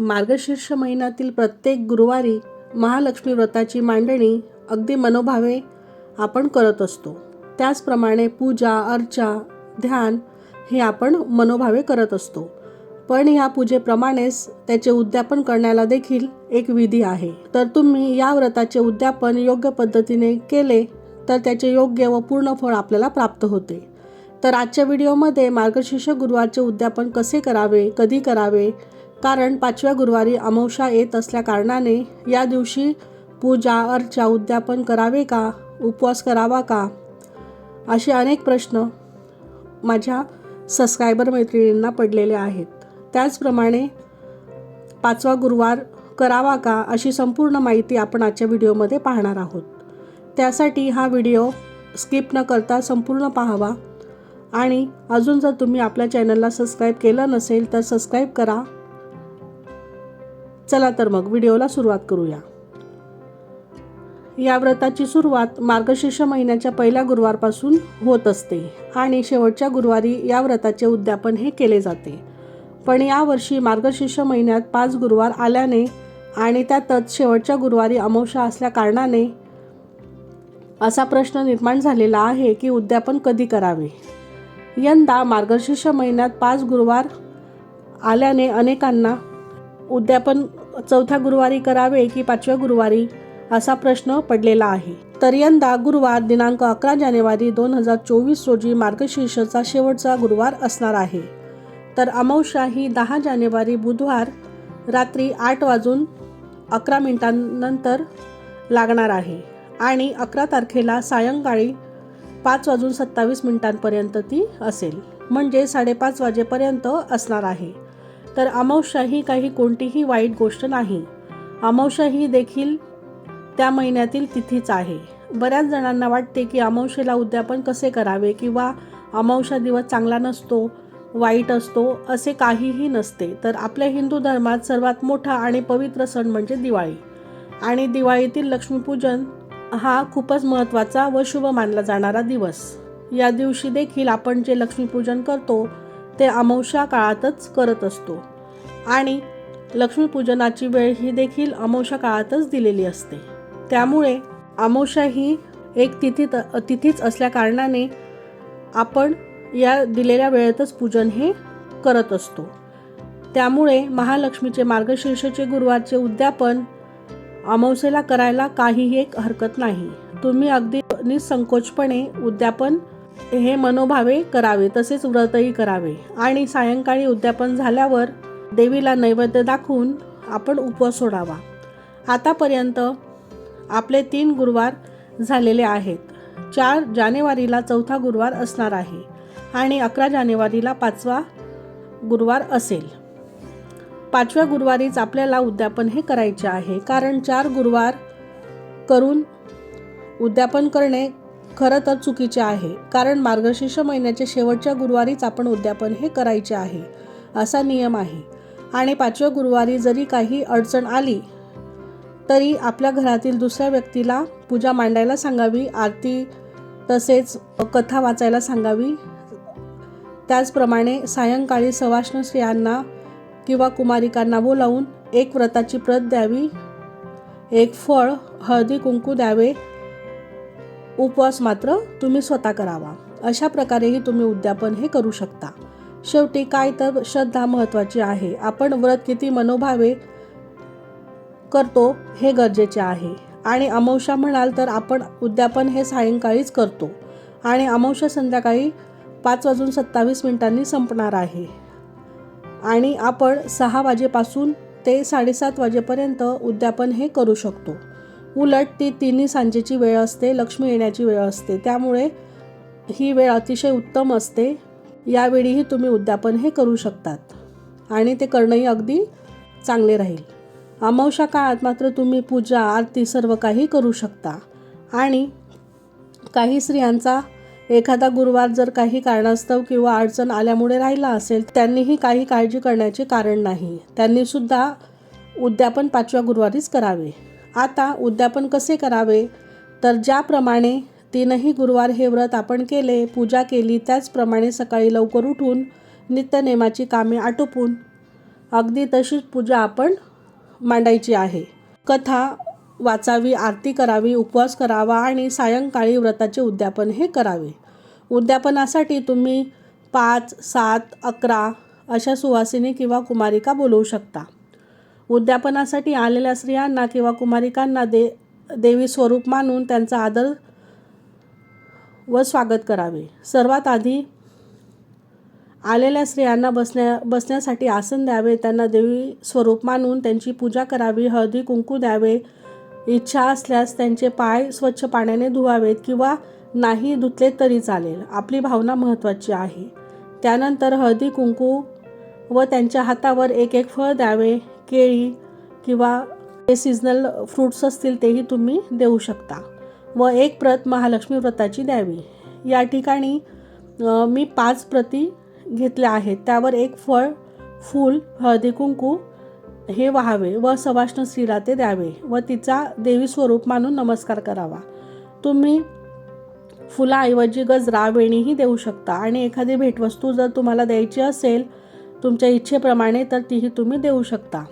मार्गशीर्ष महिन्यातील प्रत्येक गुरुवारी महालक्ष्मी व्रताची मांडणी अगदी मनोभावे आपण करत असतो. त्याचप्रमाणे पूजा अर्चा ध्यान हे आपण मनोभावे करत असतो. पण ह्या पूजेप्रमाणेच त्याचे उद्यापन करण्याला देखील एक विधी आहे. तर तुम्ही या व्रताचे उद्यापन योग्य पद्धतीने केले तर त्याचे योग्य व पूर्ण फळ आपल्याला प्राप्त होते. तर आजच्या व्हिडिओमध्ये मार्गशीर्ष गुरुवारचे उद्यापन कसे करावे कधी करावे कारण पाचव्या गुरुवारी अमावशा येत असल्या कारणाने या दिवशी पूजा अर्चा उद्यापन करावे का? उपवास करावा का? असे अनेक प्रश्न माझ्या सबस्क्रायबर मैत्रिणींना पडलेले आहेत. त्याचप्रमाणे पाचवा गुरुवार करावा का? अशी संपूर्ण माहिती आपण आजच्या व्हिडिओमध्ये पाहणार आहोत. त्यासाठी हा व्हिडिओ स्किप न करता संपूर्ण पाहावा आणि अजून जर तुम्ही आपल्या चॅनलला सबस्क्राईब केलं नसेल तर सबस्क्राईब करा. चला तर मग व्हिडिओला सुरुवात करूया. या व्रताची सुरुवात मार्गशीर्ष महिन्याच्या पहिल्या गुरुवारपासून होत असते आणि शेवटच्या गुरुवारी या व्रताचे उद्यापन हे केले जाते. पण यावर्षी मार्गशीर्ष महिन्यात पाच गुरुवार आल्याने आणि त्यातच शेवटच्या गुरुवारी अमावस्या असल्या कारणाने असा प्रश्न निर्माण झालेला आहे की उद्यापन कधी करावे? यंदा मार्गशीर्ष महिन्यात पाच गुरुवार आल्याने अनेकांना उद्यापन चौथ्या गुरुवारी करावे की पाचव्या गुरुवारी असा प्रश्न पडलेला आहे. तर यंदा गुरुवार दिनांक अकरा जानेवारी दोन हजार चोवीस रोजी मार्गशीर्षचा शेवटचा गुरुवार असणार आहे. तर अमावस्या ही दहा जानेवारी बुधवार रात्री आठ वाजून अकरा मिनिटांनंतर लागणार आहे आणि अकरा तारखेला सायंकाळी पाच वाजून सत्तावीस मिनिटांपर्यंत ती असेल. म्हणजे साडेपाच वाजेपर्यंत असणार आहे. तर अमावस्या ही काही कोणतीही वाईट गोष्ट नाही. अमावस्या ही देखील त्या महिन्यातील तिथीच आहे. बऱ्याच जणांना वाटते की अमावस्येला उद्यापन कसे करावे किंवा अमावस्या दिवस चांगला नसतो वाईट असतो असे काहीही नसते. तर आपल्या हिंदू धर्मात सर्वात मोठा आणि पवित्र सण म्हणजे दिवाळी. आणि दिवाळीतील लक्ष्मीपूजन हा खूपच महत्त्वाचा व शुभ मानला जाणारा दिवस. या दिवशी देखील आपण जे लक्ष्मीपूजन करतो ते अमावस्या काळातच करत असतो. आणि लक्ष्मीपूजनाची वेळ ही देखील अमावस्या काळातच दिलेली असते. त्यामुळे अमावस्या ही एक तिथीत तिथीच असल्याकारणाने आपण या दिलेल्या वेळेतच पूजन हे करत असतो. त्यामुळे महालक्ष्मीचे मार्गशीर्षचे गुरुवारचे उद्यापन अमावस्येला करायला काहीही एक हरकत नाही. तुम्ही अगदी निसंकोचपणे उद्यापन हे मनोभावे करावे तसेच व्रतही करावे. आणि सायंकाळी उद्यापन झाल्यावर देवीला नैवेद्य दाखवून आपण उपवास सोडावा. आतापर्यंत आपले तीन गुरुवार झालेले आहेत. चार जानेवारीला चौथा गुरुवार असणार आहे आणि अकरा जानेवारीला पाचवा गुरुवार असेल. पाचव्या गुरुवारीच आपल्याला उद्यापन हे करायचे आहे. कारण चार गुरुवार करून उद्यापन करणे खरं तर चुकीचे आहे कारण मार्गशीर्ष महिन्याच्या शेवटच्या गुरुवारीच आपण उद्यापन हे करायचे आहे असा नियम आहे. आणि पाचव्या गुरुवारी जरी काही अडचण आली तरी आपल्या घरातील दुसऱ्या व्यक्तीला पूजा मांडायला सांगावी आरती तसेच कथा वाचायला सांगावी. त्याचप्रमाणे सायंकाळी सवाष्ण स्त्रियांना किंवा कुमारिकांना बोलावून एक व्रताची प्रत द्यावी. एक फळ हळदी कुंकू द्यावे. उपवास मात्र तुम्ही स्वतः करावा. अशा प्रकारेही तुम्ही उद्यापन हे करू शकता. शेवटी काय तर श्रद्धा महत्त्वाची आहे. आपण व्रत किती मनोभावे करतो हे गरजेचे आहे. आणि अमावश्या म्हणाल तर आपण उद्यापन हे सायंकाळीच करतो. आणि अमावश्या संध्याकाळी पाच वाजून सत्तावीस मिनिटांनी संपणार आहे. आणि आपण सहा वाजेपासून ते साडेसात वाजेपर्यंत उद्यापन हे करू शकतो. उलट ती तिन्ही सांजेची वेळ असते लक्ष्मी येण्याची वेळ असते. त्यामुळे ही वेळ अतिशय उत्तम असते. यावेळीही तुम्ही उद्यापन हे करू शकतात. आणि ते करणंही अगदी चांगले राहील. अमावशा काळात मात्र तुम्ही पूजा आरती सर्व काही करू शकता. आणि काही स्त्रियांचा एखादा गुरुवार जर काही कारणास्तव किंवा अडचण आल्यामुळे राहिला असेल त्यांनीही काही काळजी करण्याचे कारण नाही. त्यांनीसुद्धा उद्यापन पाचव्या गुरुवारीच करावे. आता उद्यापन कसे करावे? तर ज्याप्रमाणे तीनही गुरुवार हे व्रत आपण केले पूजा केली त्याचप्रमाणे सकाळी लवकर उठून नित्यनेमाची कामे आटोपून अगदी तशीच पूजा आपण मांडायची आहे. कथा वाचावी आरती करावी उपवास करावा आणि सायंकाळी व्रताचे उद्यापन हे करावे. उद्यापनासाठी तुम्ही पाच सात अकरा अशा सुवासिनी किंवा कुमारिका बोलवू शकता. उद्यापनासाठी आलेल्या स्त्रियांना किंवा कुमारिकांना दे देवी स्वरूप मानून त्यांचा आदर व स्वागत करावे. सर्वात आधी आलेल्या स्त्रियांना बसण्या बसण्यासाठी आसन द्यावे. त्यांना देवी स्वरूप मानून त्यांची पूजा करावी. हळदी कुंकू द्यावे. इच्छा असल्यास त्यांचे पाय स्वच्छ पाण्याने धुवावेत किंवा नाही धुतले तरी चालेल. आपली भावना महत्त्वाची आहे. त्यानंतर हळदी कुंकू व त्यांच्या हातावर एक एक फळ द्यावे केळी किंवा जे सीझनल फ्रूट्स असतील तेही तुम्ही देऊ शकता. व एक प्रत महालक्ष्मी व्रताची द्यावी. या ठिकाणी मी पाच प्रती घेतल्या आहेत. त्यावर एक फळ फूल हळदी कुंकू हे व्हावे व सवाष्ण स्त्रीला ते द्यावे व तिचा देवी स्वरूप मानून नमस्कार करावा. तुम्ही फुलाऐवजी गजरा वेणीही देऊ शकता आणि एखादी भेटवस्तू जर तुम्हाला द्यायची असेल तुमच्या इच्छेप्रमाणे तर तीही तुम्ही देऊ शकता.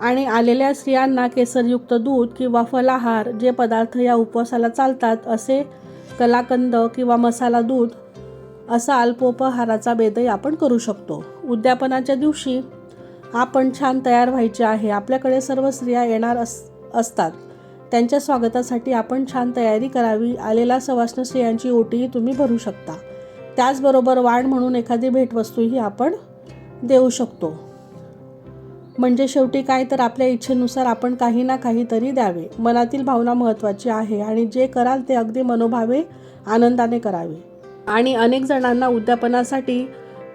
आणि आलेल्या स्त्रियांना केसरयुक्त दूध किंवा फलाहार जे पदार्थ या उपवासाला चालतात असे कलाकंद किंवा मसाला दूध असा अल्पोपहाराचा बेदही आपण करू शकतो. उद्यापनाच्या दिवशी आपण छान तयार व्हायचे आहे. आपल्याकडे सर्व स्त्रिया येणार अस असतात. त्यांच्या स्वागतासाठी आपण छान तयारी करावी. आलेला सवाष्ण स्त्रियांची ओटीही तुम्ही भरू शकता. त्याचबरोबर वाण म्हणून एखादी भेटवस्तूही आपण देऊ शकतो. म्हणजे शेवटी काय तर आपल्या इच्छेनुसार आपण काही ना काहीतरी द्यावे. मनातील भावना महत्त्वाची आहे आणि जे कराल ते अगदी मनोभावे आनंदाने करावे. आणि अनेक जणांना उद्यापनासाठी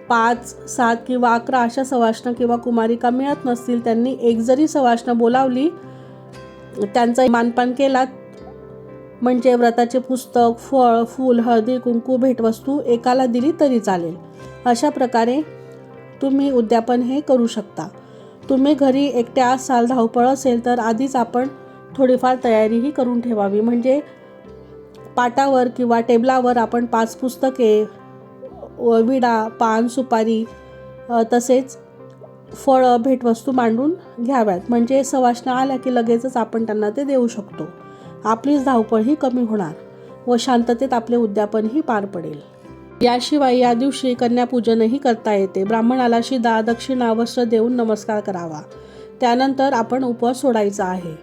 पाच सात किंवा अकरा अशा सवाष्ण किंवा कुमारिका मिळत नसतील त्यांनी एक जरी सवाष्ण बोलावली त्यांचा मानपान केला म्हणजे व्रताचे पुस्तक फळ फूल हळदी कुंकू भेटवस्तू एकाला दिली तरी चालेल. अशा प्रकारे तुम्ही उद्यापन हे करू शकता. तुम्ही घरी एकट्या असाल धावपळ असेल तर आधीच आपण थोडीफार तयारीही करून ठेवावी. म्हणजे पाटावर किंवा टेबलावर आपण पाच पुस्तके विडा पान सुपारी तसेच फळं भेटवस्तू मांडून घ्याव्यात. म्हणजे सवाष्ण आल्या की लगेचच आपण त्यांना ते देऊ शकतो. आपलीच धावपळही कमी होणार व शांततेत आपले उद्यापनही पार पडेल. याशिवाय या दिवशी कन्यापूजनही करता येते. ब्राह्मणाला शिदा दक्षिणा वस्त्र देऊन नमस्कार करावा. त्यानंतर आपण उपवास सोडायचा आहे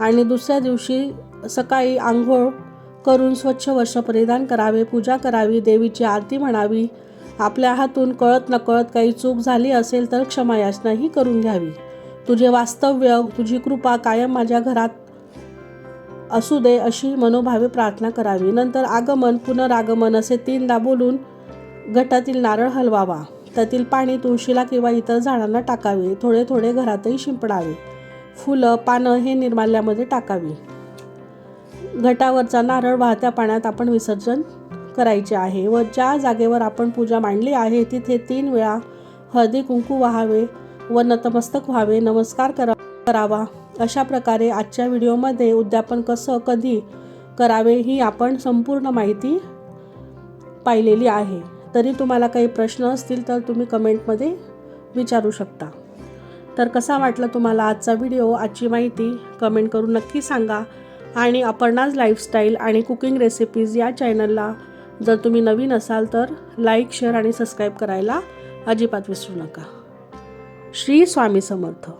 आणि दुसऱ्या दिवशी सकाळी आंघोळ करून स्वच्छ वस्त्र परिधान करावे पूजा करावी देवीची आरती म्हणावी. आपल्या हातून कळत नकळत काही चूक झाली असेल तर क्षमायाचनाही करून घ्यावी. तुझे वास्तव्य तुझी कृपा कायम माझ्या घरात असू दे अशी मनोभावे प्रार्थना करावी. नंतर आगमन पुनरागमन असे तीनदा बोलून गटातील नारळ हलवावा. त्यातील पाणी तुळशीला किंवा इतर झाडांना टाकावे. थोडे थोडे घरातही शिंपडावे. फुलं पानं हे निर्माल्यामध्ये टाकावी. घटावरचा नारळ वाहत्या पाण्यात आपण विसर्जन करायचे आहे व ज्या जागेवर आपण पूजा मांडली आहे तिथे तीन वेळा हळदी कुंकू व्हावे व नतमस्तक व्हावे. नमस्कार करा करावा. अशा प्रकारे आजच्या व्हिडिओमध्ये उद्यापन कसं कधी करावे ही आपण संपूर्ण माहिती पाहिलेली आहे. तरी तुम्हाला काही प्रश्न असतील तर तुम्ही कमेंटमध्ये विचारू शकता. तर कसा वाटला तुम्हाला आजचा व्हिडिओ आजची माहिती कमेंट करून नक्की सांगा. आणि अपर्णाज लाईफस्टाईल आणि कुकिंग रेसिपीज या चॅनलला जर तुम्ही नवीन असाल तर लाईक शेअर आणि सबस्क्राईब करायला अजिबात विसरू नका. श्री स्वामी समर्थ.